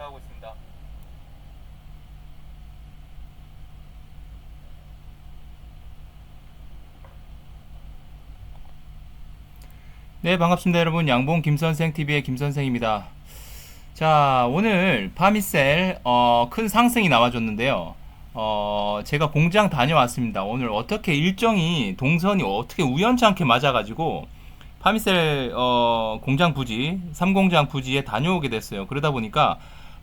시작하고 있습니다. 네, 반갑습니다, 여러분. 양봉 김선생 TV의 김선생입니다. 자, 오늘 파미셀 어, 큰 상승이 나와줬는데요. 어, 제가 공장 다녀왔습니다. 오늘 어떻게 일정이 동선이 어떻게 우연찮게 맞아가지고 파미셀 어, 공장 부지, 3공장 부지에 다녀오게 됐어요. 그러다 보니까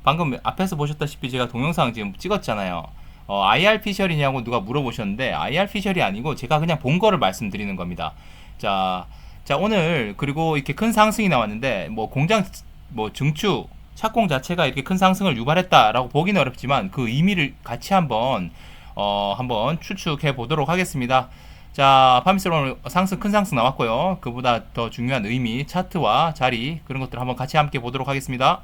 방금 앞에서 보셨다시피 제가 동영상 지금 찍었잖아요. 어, IR 피셜이냐고 누가 물어보셨는데 IR 피셜이 아니고 제가 그냥 본 거를 말씀드리는 겁니다. 자, 자 오늘 그리고 이렇게 큰 상승이 나왔는데 뭐 공장 뭐 증축 착공 자체가 이렇게 큰 상승을 유발했다라고 보기는 어렵지만 그 의미를 같이 한번 어 한번 추측해 보도록 하겠습니다. 자, 파미스로 오늘 상승 큰 상승 나왔고요. 그보다 더 중요한 의미, 차트와 자리 그런 것들 한번 같이 함께 보도록 하겠습니다.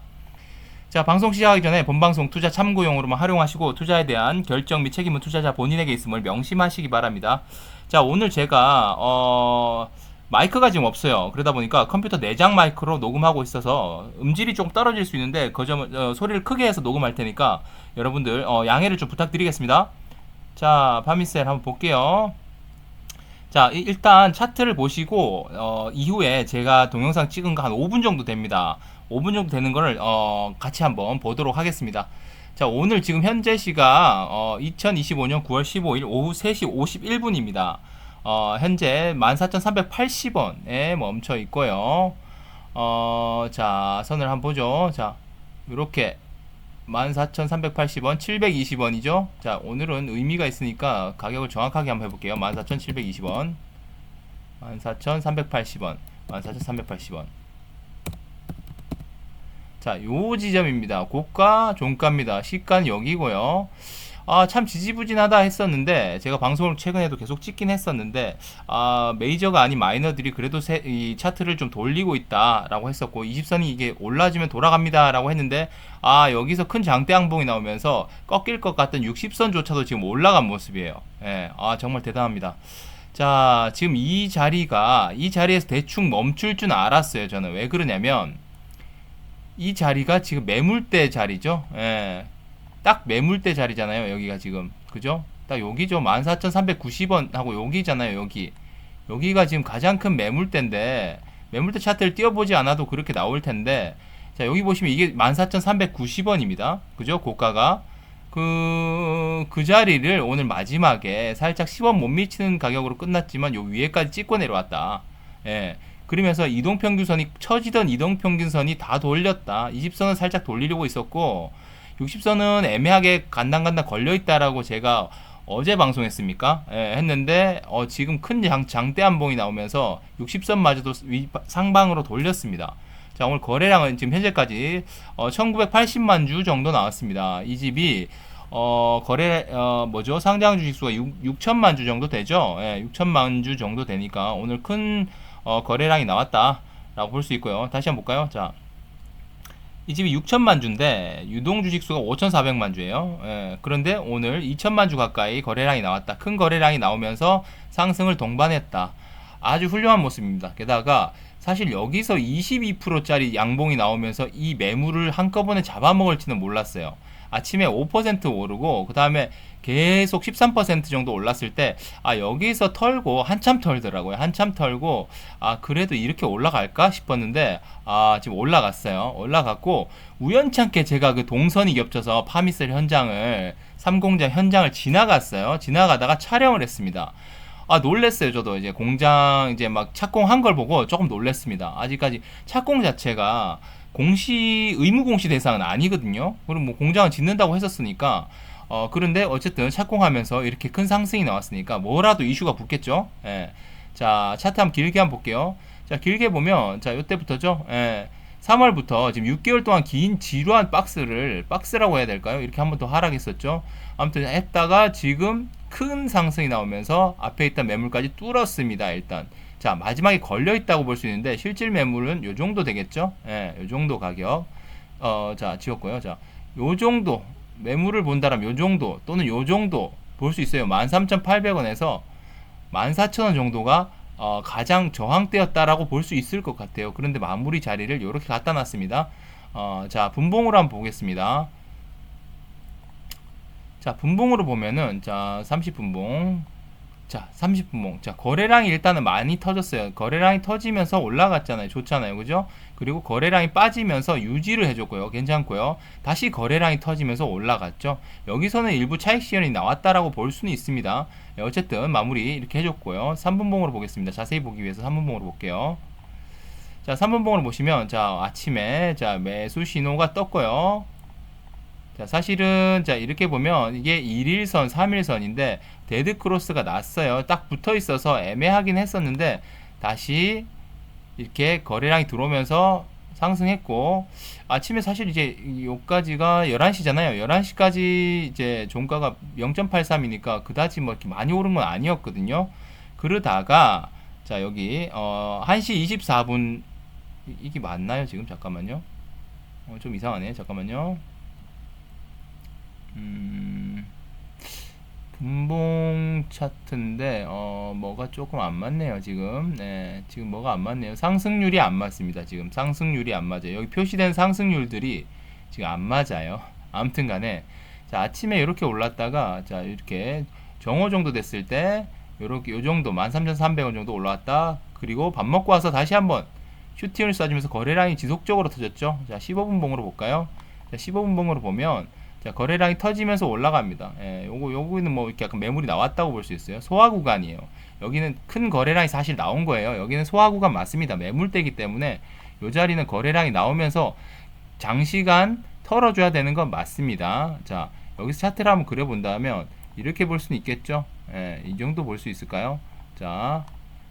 자, 방송 시작하기 전에 본방송 투자 참고용으로만 활용하시고 투자에 대한 결정 및 책임은 투자자 본인에게 있음을 명심하시기 바랍니다. 자, 오늘 제가 어 마이크가 지금 없어요. 그러다 보니까 컴퓨터 내장 마이크로 녹음하고 있어서 음질이 좀 떨어질 수 있는데 그 점을 어, 소리를 크게 해서 녹음할 테니까 여러분들 어, 양해를 좀 부탁드리겠습니다. 자, 파미셀 한번 볼게요. 자, 이- 일단 차트를 보시고 어, 이후에 제가 동영상 찍은 거 한 5분 정도 됩니다. 5분 정도 되는 거를 어, 같이 한번 보도록 하겠습니다. 자, 오늘 지금 현재 시각 어, 2025년 9월 15일 오후 3시 51분입니다. 어, 현재 14,380원에 멈춰 있고요. 어, 자, 선을 한번 보죠. 자, 이렇게 14,380원, 720원이죠. 자, 오늘은 의미가 있으니까 가격을 정확하게 한번 해볼게요. 14,720원, 14,380원, 14,380원. 자, 요 지점입니다. 고가, 종가입니다. 시가는 여기고요. 아, 참 지지부진하다 했었는데, 제가 방송을 최근에도 계속 찍긴 했었는데, 아, 메이저가 아닌 마이너들이 그래도 세, 이 차트를 좀 돌리고 있다라고 했었고, 20선이 이게 올라지면 돌아갑니다라고 했는데, 아, 여기서 큰 장대 항봉이 나오면서 꺾일 것 같던 60선조차도 지금 올라간 모습이에요. 예, 아, 정말 대단합니다. 자, 지금 이 자리가, 이 자리에서 대충 멈출 줄 알았어요, 저는. 왜 그러냐면, 이 자리가 지금 매물대 자리죠. 예. 딱 매물대 자리잖아요. 여기가 지금. 그죠? 딱 여기죠. 14,390원 하고 여기잖아요. 여기. 여기가 지금 가장 큰 매물대인데 매물대 차트를 띄워보지 않아도 그렇게 나올 텐데 자, 여기 보시면 이게 14,390원입니다. 그죠? 고가가. 그, 그 자리를 오늘 마지막에 살짝 10원 못 미치는 가격으로 끝났지만 요 위에까지 찍고 내려왔다. 예. 그러면서 이동평균선이 처지던 이동평균선이 다 돌렸다. 20선은 살짝 돌리려고 있었고 60선은 애매하게 간당간당 걸려있다라고 제가 어제 방송했습니까? 예, 했는데 어, 지금 큰 장, 장대 한봉이 나오면서 60선 마저도 위, 상방으로 돌렸습니다. 자 오늘 거래량은 지금 현재까지 어, 1980만 주 정도 나왔습니다. 이 집이 어, 거래 어, 뭐죠? 상장 주식수가 6, 6천만 주 정도 되죠. 예, 6천만 주 정도 되니까 오늘 큰 어, 거래량이 나왔다라고 볼 수 있고요. 다시 한번 볼까요? 자, 이 집이 6천만 주인데 유동 주식 수가 5,400만 주예요. 예, 그런데 오늘 2천만 주 가까이 거래량이 나왔다. 큰 거래량이 나오면서 상승을 동반했다. 아주 훌륭한 모습입니다. 게다가 사실 여기서 22%짜리 양봉이 나오면서 이 매물을 한꺼번에 잡아먹을지는 몰랐어요. 아침에 5% 오르고 그 다음에 계속 13% 정도 올랐을 때 아 여기서 털고 한참 털더라고요. 한참 털고 아 그래도 이렇게 올라갈까 싶었는데 아 지금 올라갔어요. 올라갔고 우연찮게 제가 그 동선이 겹쳐서 파미셀 현장을 삼공장 현장을 지나갔어요. 지나가다가 촬영을 했습니다. 아 놀랬어요 저도 이제 공장 이제 막 착공한 걸 보고 조금 놀랬습니다 아직까지 착공 자체가 공시 의무 공시 대상은 아니거든요 그럼 뭐 공장을 짓는다고 했었으니까 어 그런데 어쨌든 착공하면서 이렇게 큰 상승이 나왔으니까 뭐라도 이슈가 붙겠죠 예. 자 차트 한번 길게 한번 볼게요 자 길게 보면 자 요때부터죠 예. 3월부터 지금 6개월 동안 긴 지루한 박스를 박스라고 해야 될까요? 이렇게 한번 더 하락했었죠. 아무튼 했다가 지금 큰 상승이 나오면서 앞에 있던 매물까지 뚫었습니다. 일단 자 마지막에 걸려 있다고 볼 수 있는데 실질 매물은 요 정도 되겠죠? 예, 요 정도 가격. 어 자 지웠고요. 자요 정도 매물을 본다면 요 정도 또는 요 정도 볼 수 있어요. 13,800원에서 14,000원 정도가 어, 가장 저항대였다라고 볼 수 있을 것 같아요. 그런데 마무리 자리를 이렇게 갖다 놨습니다. 어, 자, 분봉으로 한번 보겠습니다. 자, 분봉으로 보면은 자, 30분봉. 자, 30분봉. 자, 거래량이 일단은 많이 터졌어요. 거래량이 터지면서 올라갔잖아요. 좋잖아요. 그죠? 그리고 거래량이 빠지면서 유지를 해줬고요. 괜찮고요. 다시 거래량이 터지면서 올라갔죠. 여기서는 일부 차익 시연이 나왔다라고 볼 수는 있습니다. 예, 어쨌든 마무리 이렇게 해줬고요. 3분봉으로 보겠습니다. 자세히 보기 위해서 3분봉으로 볼게요. 자, 3분봉으로 보시면 자, 아침에 자, 매수 신호가 떴고요. 자, 사실은 자, 이렇게 보면 이게 1일선, 3일선인데 데드 크로스가 났어요. 딱 붙어 있어서 애매하긴 했었는데 다시 이렇게 거래량이 들어오면서 상승했고 아침에 사실 이제 요까지가 11시잖아요. 11시까지 이제 종가가 0.83이니까 그다지 뭐 이렇게 많이 오른 건 아니었거든요. 그러다가 자, 여기 어 1시 24분 이- 이게 맞나요? 지금 잠깐만요. 어, 좀 이상하네. 잠깐만요. 음, 분봉 차트인데 어 뭐가 조금 안 맞네요 지금. 네 지금 뭐가 안 맞네요? 상승률이 안 맞습니다 지금. 상승률이 안 맞아요. 여기 표시된 상승률들이 지금 안 맞아요. 아무튼 간에 자 아침에 이렇게 올랐다가 자 이렇게 정오 정도 됐을 때 요렇게 요 정도 13,300원 정도 올라왔다. 그리고 밥 먹고 와서 다시 한번 슈팅을 쏴주면서 거래량이 지속적으로 터졌죠? 자 15분 봉으로 볼까요? 자 15분 봉으로 보면 자, 거래량이 터지면서 올라갑니다. 예, 요거, 요거는 뭐 이렇게 약간 매물이 나왔다고 볼 수 있어요. 소화 구간이에요. 여기는 큰 거래량이 사실 나온 거예요. 여기는 소화 구간 맞습니다. 매물대기 때문에 요 자리는 거래량이 나오면서 장시간 털어줘야 되는 건 맞습니다. 자, 여기서 차트를 한번 그려본다면 이렇게 볼 수는 있겠죠. 예, 이 정도 볼 수 있을까요? 자,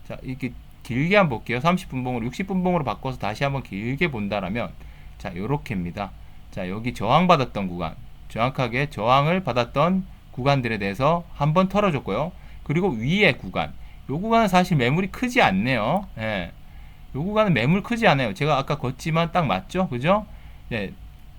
자, 이렇게 길게 한번 볼게요. 30분 봉으로, 60분 봉으로 바꿔서 다시 한번 길게 본다라면 자, 요렇게입니다. 자, 여기 저항받았던 구간. 정확하게 저항을 받았던 구간들에 대해서 한번 털어줬고요. 그리고 위에 구간. 요 구간은 사실 매물이 크지 않네요. 예. 요 구간은 매물 크지 않아요. 제가 아까 걷지만 딱 맞죠? 그죠? 예.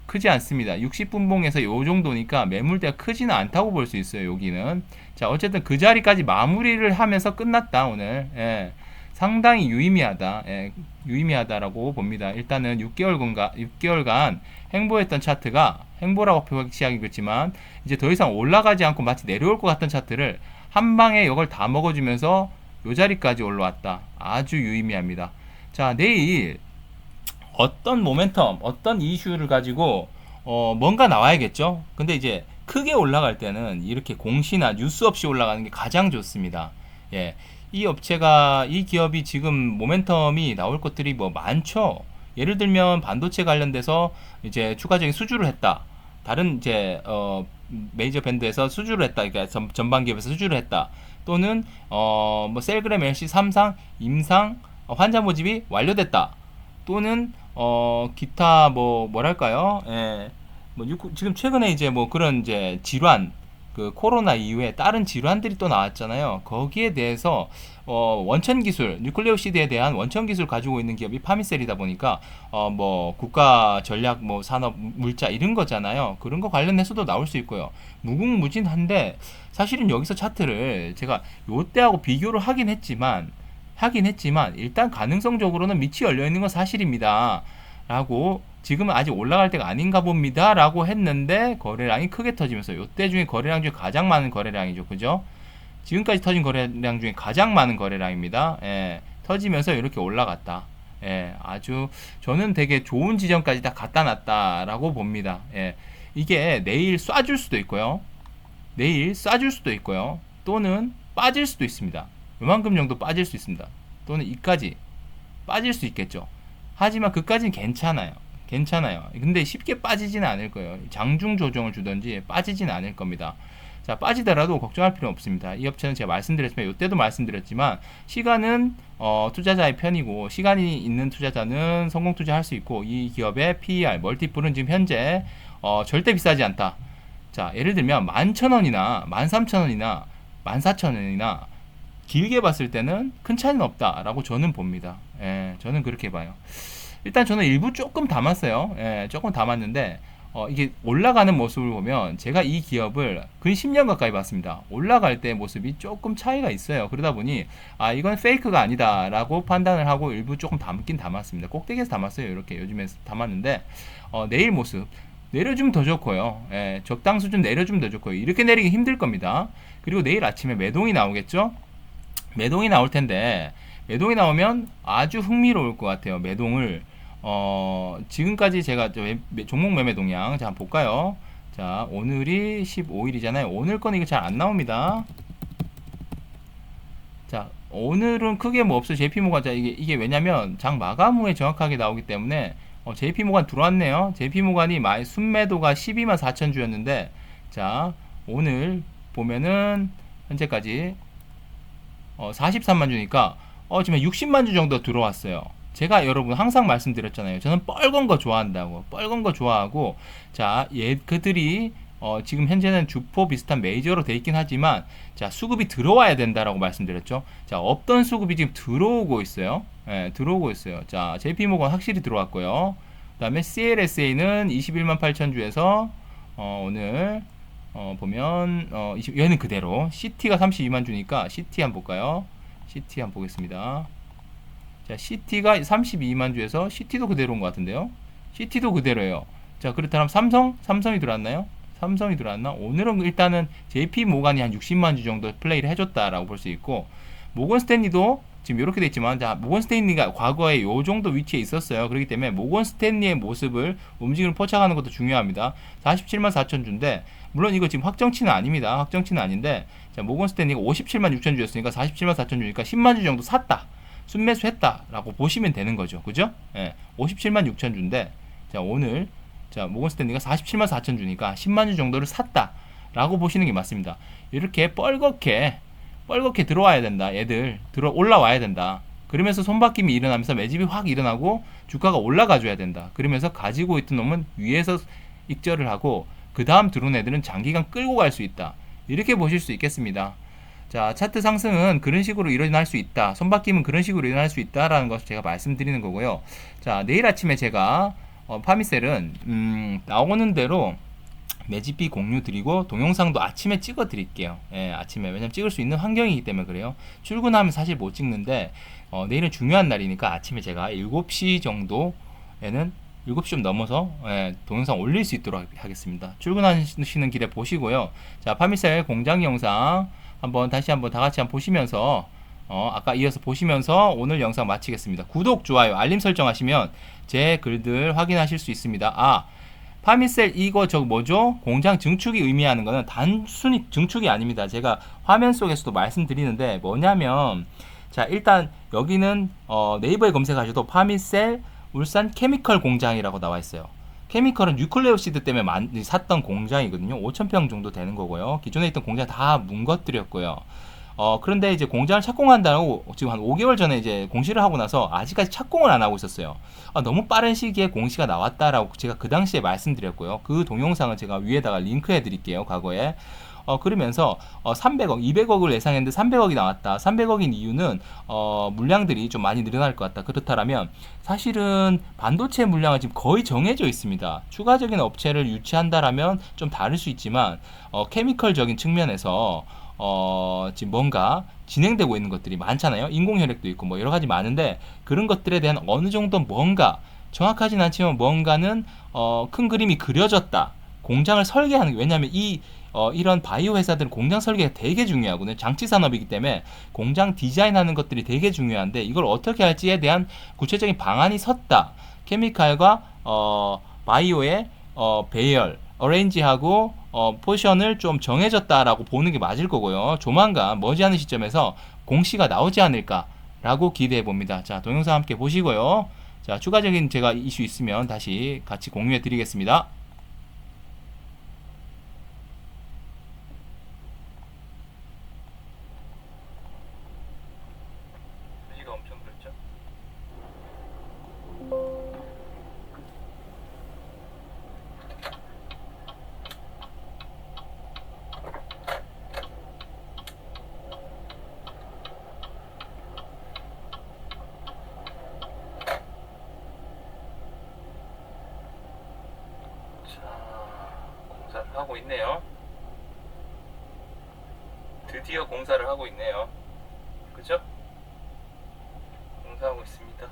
크지 않습니다. 60분봉에서 요 정도니까 매물대가 크지는 않다고 볼 수 있어요. 여기는. 자, 어쨌든 그 자리까지 마무리를 하면서 끝났다, 오늘. 예. 상당히 유의미하다. 예, 유의미하다라고 봅니다. 일단은 6개월간가 6개월간 행보했던 차트가 행보라고 표시하기겠지만 이제 더 이상 올라가지 않고 마치 내려올 것 같던 차트를 한 방에 이걸 다 먹어주면서 요 자리까지 올라왔다. 아주 유의미합니다. 자, 내일 어떤 모멘텀, 어떤 이슈를 가지고 어, 뭔가 나와야겠죠. 근데 이제 크게 올라갈 때는 이렇게 공시나 뉴스 없이 올라가는 게 가장 좋습니다. 예. 이 업체가 이 기업이 지금 모멘텀이 나올 것들이 뭐 많죠. 예를 들면 반도체 관련돼서 이제 추가적인 수주를 했다. 다른 이제 어 메이저 밴드에서 수주를 했다. 그러니까 전, 전반 기업에서 수주를 했다. 또는 어뭐 셀그램, LC, 삼상, 임상 어, 환자 모집이 완료됐다. 또는 어 기타 뭐 뭐랄까요? 예. 뭐 유- 지금 최근에 이제 뭐 그런 이제 질환 그 코로나 이후에 다른 질환들이 또 나왔잖아요. 거기에 대해서 어, 원천 기술, 뉴클레오시드에 대한 원천 기술 가지고 있는 기업이 파미셀이다 보니까 어, 뭐 국가 전략 뭐 산업 물자 이런 거잖아요. 그런 거 관련해서도 나올 수 있고요. 무궁무진한데 사실은 여기서 차트를 제가 요때하고 비교를 하긴 했지만 하긴 했지만 일단 가능성적으로는 밑이 열려 있는 건 사실입니다. 라고 지금은 아직 올라갈 때가 아닌가 봅니다. 라고 했는데 거래량이 크게 터지면서 요때 중에 거래량 중에 가장 많은 거래량이죠. 그죠? 지금까지 터진 거래량 중에 가장 많은 거래량입니다. 예, 터지면서 이렇게 올라갔다. 예, 아주 저는 되게 좋은 지점까지 다 갖다 놨다라고 봅니다. 예, 이게 내일 쏴줄 수도 있고요. 내일 쏴줄 수도 있고요. 또는 빠질 수도 있습니다. 요만큼 정도 빠질 수 있습니다. 또는 이까지 빠질 수 있겠죠. 하지만 그까지는 괜찮아요. 괜찮아요. 근데 쉽게 빠지지는 않을 거예요. 장중 조정을 주든지 빠지지는 않을 겁니다. 자, 빠지더라도 걱정할 필요 없습니다. 이 업체는 제가 말씀드렸지만, 이때도 말씀드렸지만, 시간은, 어, 투자자의 편이고, 시간이 있는 투자자는 성공 투자할 수 있고, 이 기업의 PER, 멀티플은 지금 현재, 어, 절대 비싸지 않다. 자, 예를 들면, 11,000원이나, 13,000원이나, 14,000원이나, 길게 봤을 때는 큰 차이는 없다라고 저는 봅니다. 예, 저는 그렇게 봐요. 일단 저는 일부 조금 담았어요. 예, 조금 담았는데 어, 이게 올라가는 모습을 보면 제가 이 기업을 근 10년 가까이 봤습니다. 올라갈 때 모습이 조금 차이가 있어요. 그러다 보니 아 이건 페이크가 아니다라고 판단을 하고 일부 조금 담긴 담았습니다. 꼭대기에서 담았어요. 이렇게 요즘에 담았는데 어, 내일 모습 내려주면 더 좋고요. 예, 적당 수준 내려주면 더 좋고요. 이렇게 내리기 힘들 겁니다. 그리고 내일 아침에 매동이 나오겠죠? 매동이 나올 텐데 매동이 나오면 아주 흥미로울 것 같아요. 매동을 어, 지금까지 제가 종목 매매 동향 자 한번 볼까요? 자 오늘이 15일이잖아요. 오늘 거는 이거 잘안 나옵니다. 자 오늘은 크게 뭐 없어요. JP 모간 자 이게 이게 왜냐면 장 마감 후에 정확하게 나오기 때문에 어, JP 모간 들어왔네요. JP 모간이 마 순매도가 12만 4천 주였는데 자 오늘 보면은 현재까지 어, 43만 주니까 어, 지금 60만 주 정도 들어왔어요. 제가 여러분 항상 말씀드렸잖아요. 저는 뻘건 거 좋아한다고. 뻘건 거 좋아하고 자, 얘 그들이 어, 지금 현재는 주포 비슷한 메이저로 돼 있긴 하지만 자, 수급이 들어와야 된다라고 말씀드렸죠. 자, 없던 수급이 지금 들어오고 있어요. 예, 들어오고 있어요. 자, JP모건 확실히 들어왔고요. 그다음에 CLSA는 21만 8천 주에서 어, 오늘 어, 보면 어, 20, 얘는 그대로 CT가 32만 주니까 CT 한번 볼까요? CT 한번 보겠습니다. 자, CT가 32만 주에서 CT도 그대로인 것 같은데요. CT도 그대로예요. 자, 그렇다면 삼성, 삼성이 들어왔나요? 삼성이 들어왔나? 오늘은 일단은 JP 모간이 한 60만 주 정도 플레이를 해줬다라고 볼 수 있고, 모건 스탠리도 지금 이렇게 돼 있지만, 자, 모건 스탠리가 과거에 요 정도 위치에 있었어요. 그렇기 때문에 모건 스탠리의 모습을 움직임을 포착하는 것도 중요합니다. 47만 4천 주인데, 물론 이거 지금 확정치는 아닙니다. 확정치는 아닌데, 자, 모건 스탠리가 57만 6천 주였으니까 47만 4천 주니까 10만 주 정도 샀다. 순매수 했다라고 보시면 되는 거죠. 그죠? 예. 57만 6천 주인데 자, 오늘 자, 모건 스탠리가 47만 4천 주니까 10만 주 정도를 샀다라고 보시는 게 맞습니다. 이렇게 뻘겋게 뻘겋게 들어와야 된다. 얘들 들어 올라와야 된다. 그러면서 손바뀜이 일어나면서 매집이 확 일어나고 주가가 올라가 줘야 된다. 그러면서 가지고 있던 놈은 위에서 익절을 하고 그 다음 들어온 애들은 장기간 끌고 갈 수 있다. 이렇게 보실 수 있겠습니다. 자, 차트 상승은 그런 식으로 일어날 수 있다. 손바뀜은 그런 식으로 일어날 수 있다라는 것을 제가 말씀드리는 거고요. 자, 내일 아침에 제가 어, 파미셀은 음, 나오는 대로 매집비 공유 드리고 동영상도 아침에 찍어 드릴게요. 예, 아침에 왜냐면 찍을 수 있는 환경이기 때문에 그래요. 출근하면 사실 못 찍는데 어, 내일은 중요한 날이니까 아침에 제가 7시 정도에는 7시 좀 넘어서 예, 동영상 올릴 수 있도록 하겠습니다. 출근하시는 길에 보시고요. 자, 파미셀 공장 영상 한번 다시 한번 다 같이 한번 보시면서 어, 아까 이어서 보시면서 오늘 영상 마치겠습니다. 구독, 좋아요, 알림 설정하시면 제 글들 확인하실 수 있습니다. 아, 파미셀 이거 저 뭐죠? 공장 증축이 의미하는 거는 단순히 증축이 아닙니다. 제가 화면 속에서도 말씀드리는데 뭐냐면 자 일단 여기는 어, 네이버에 검색하셔도 파미셀 울산 케미컬 공장이라고 나와 있어요. 케미컬은 뉴클레오시드 때문에 만, 샀던 공장이거든요. 5,000평 정도 되는 거고요. 기존에 있던 공장 다 문 것들이었고요. 어, 그런데 이제 공장을 착공한다고 지금 한 5개월 전에 이제 공시를 하고 나서 아직까지 착공을 안 하고 있었어요. 아, 너무 빠른 시기에 공시가 나왔다라고 제가 그 당시에 말씀드렸고요. 그 동영상을 제가 위에다가 링크해 드릴게요. 과거에. 어, 그러면서 어, 300억, 200억을 예상했는데 300억이 나왔다. 300억인 이유는 어, 물량들이 좀 많이 늘어날 것 같다. 그렇다면 사실은 반도체 물량은 지금 거의 정해져 있습니다. 추가적인 업체를 유치한다라면 좀 다를 수 있지만 어, 케미컬적인 측면에서 어, 지금 뭔가 진행되고 있는 것들이 많잖아요. 인공혈액도 있고 뭐 여러 가지 많은데 그런 것들에 대한 어느 정도 뭔가 정확하진 않지만 뭔가는 어, 큰 그림이 그려졌다. 공장을 설계하는 게 왜냐하면 이 어, 이런 바이오 회사들은 공장 설계가 되게 중요하거든요. 장치 산업이기 때문에 공장 디자인하는 것들이 되게 중요한데 이걸 어떻게 할지에 대한 구체적인 방안이 섰다. 케미칼과 어, 바이오의 어, 배열, 어레인지하고 어, 포션을 좀 정해졌다라고 보는 게 맞을 거고요. 조만간 머지않은 시점에서 공시가 나오지 않을까라고 기대해 봅니다. 자, 동영상 함께 보시고요. 자, 추가적인 제가 이슈 있으면 다시 같이 공유해 드리겠습니다. 분위기가 엄청 그렇죠? 자, 있네요. 드디어 공사를 하고 있네요. 그죠? 공사하고 있습니다.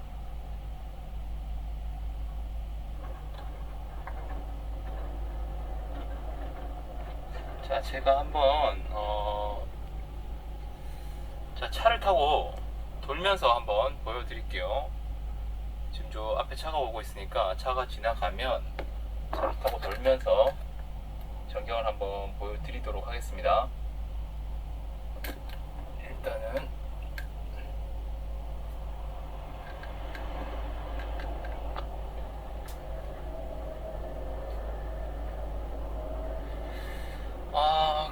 자, 제가 한번 어, 자 차를 타고 돌면서 한번 보여드릴게요. 지금 저 앞에 차가 오고 있으니까 차가 지나가면 차를 타고 돌면서 전경을 한번 보여드리도록 하겠습니다. 일단은 아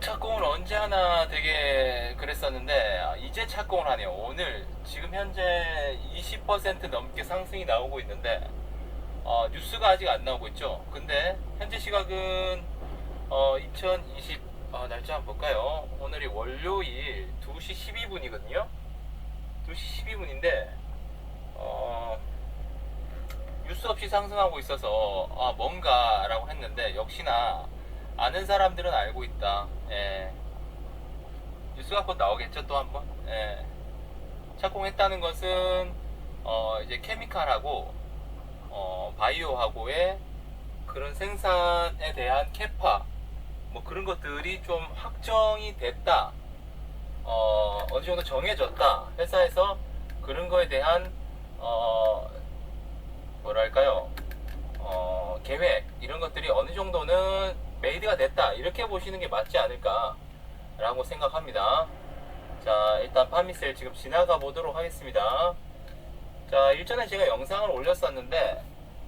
착공을 언제 하나 되게 그랬었는데 아, 이제 착공을 하네요. 오늘 지금 현재 20% 넘게 상승이 나오고 있는데 어, 뉴스가 아직 안 나오고 있죠. 근데 현재 시각은 어, 2020 아, 날짜 한번 볼까요? 오늘이 월요일 2시 12분이거든요. 2시 12분인데 어, 뉴스 없이 상승하고 있어서 아, 뭔가라고 했는데 역시나 아는 사람들은 알고 있다. 예. 뉴스가 곧 나오겠죠, 또 한 번. 예. 착공했다는 것은 어, 이제 케미칼하고 어, 바이오하고의 그런 생산에 대한 캐파 뭐 그런 것들이 좀 확정이 됐다. 어, 어느 정도 정해졌다. 회사에서 그런 거에 대한 어, 뭐랄까요? 어, 계획 이런 것들이 어느 정도는 메이드가 됐다 이렇게 보시는 게 맞지 않을까 라고 생각합니다. 자 일단 파미셀 지금 지나가 보도록 하겠습니다. 자 일전에 제가 영상을 올렸었는데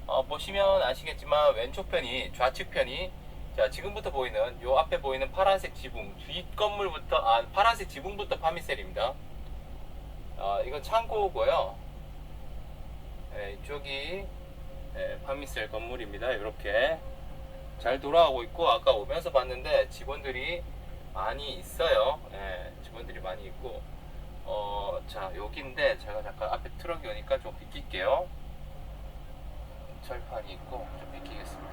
어, 보시면 아시겠지만 왼쪽 편이 좌측 편이 자 지금부터 보이는 요 앞에 보이는 파란색 지붕 뒷 건물부터 아 파란색 지붕부터 파미셀입니다. 어, 이건 창고고요. 네, 이쪽이 네, 파미셀 건물입니다. 이렇게 잘 돌아가고 있고 아까 오면서 봤는데 직원들이 많이 있어요. 예, 직원들이 많이 있고 어, 자 여기인데 제가 잠깐 앞에 트럭이 오니까 좀 비킬게요. 철판이 있고 좀 비키겠습니다.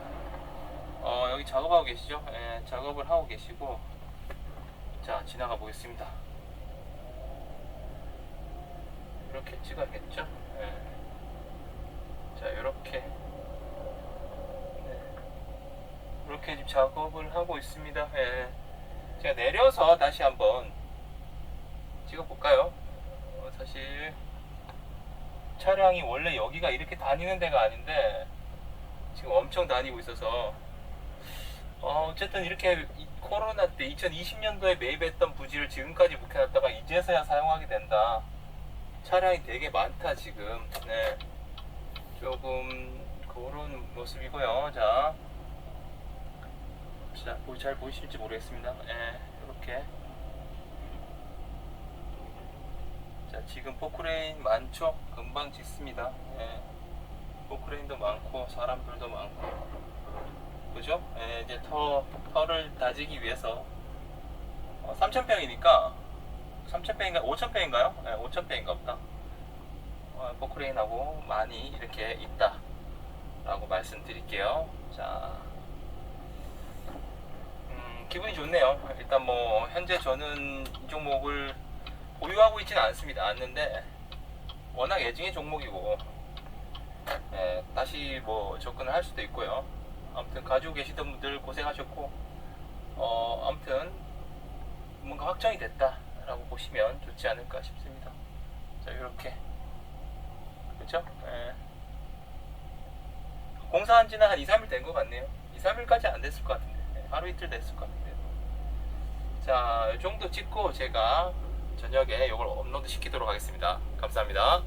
어, 여기 작업하고 계시죠? 예, 작업을 하고 계시고 자 지나가 보겠습니다. 이렇게 찍어야겠죠? 예. 자 이렇게 네. 이렇게 지금 작업을 하고 있습니다. 예. 제가 내려서 다시 한번 찍어볼까요? 어, 사실 차량이 원래 여기가 이렇게 다니는 데가 아닌데 지금 엄청 다니고 있어서 어, 어쨌든 이렇게 이 코로나 때 2020년도에 매입했던 부지를 지금까지 묵혀놨다가 이제서야 사용하게 된다. 차량이 되게 많다 지금. 네. 조금 그런 모습이고요. 자, 자, 보- 잘 보이실지 모르겠습니다. 예, 이렇게. 자, 지금 포크레인 많죠? 금방 짓습니다. 예. 포크레인도 많고, 사람들도 많고. 그죠? 예, 이제 터, 터를 다지기 위해서. 어, 3,000평이니까, 3,000평인가? 5,000평인가요? 예, 5,000평인가 보다. 어, 포크레인하고 많이 이렇게 있다. 라고 말씀드릴게요. 자. 음, 기분이 좋네요. 일단 뭐 현재 저는 이 종목을 보유하고 있지는 않습니다. 않는데 워낙 애증의 종목이고 예, 다시 뭐 접근을 할 수도 있고요. 아무튼 가지고 계시던 분들 고생하셨고 어 아무튼 뭔가 확정이 됐다라고 보시면 좋지 않을까 싶습니다. 자 이렇게 그렇죠? 예. 공사한 지는 한 2, 3일 된 것 같네요. 2, 3일까지 안 됐을 것 같은데. 네, 하루 이틀 됐을 것 같은데. 자, 이 정도 찍고 제가 저녁에 이걸 업로드 시키도록 하겠습니다. 감사합니다.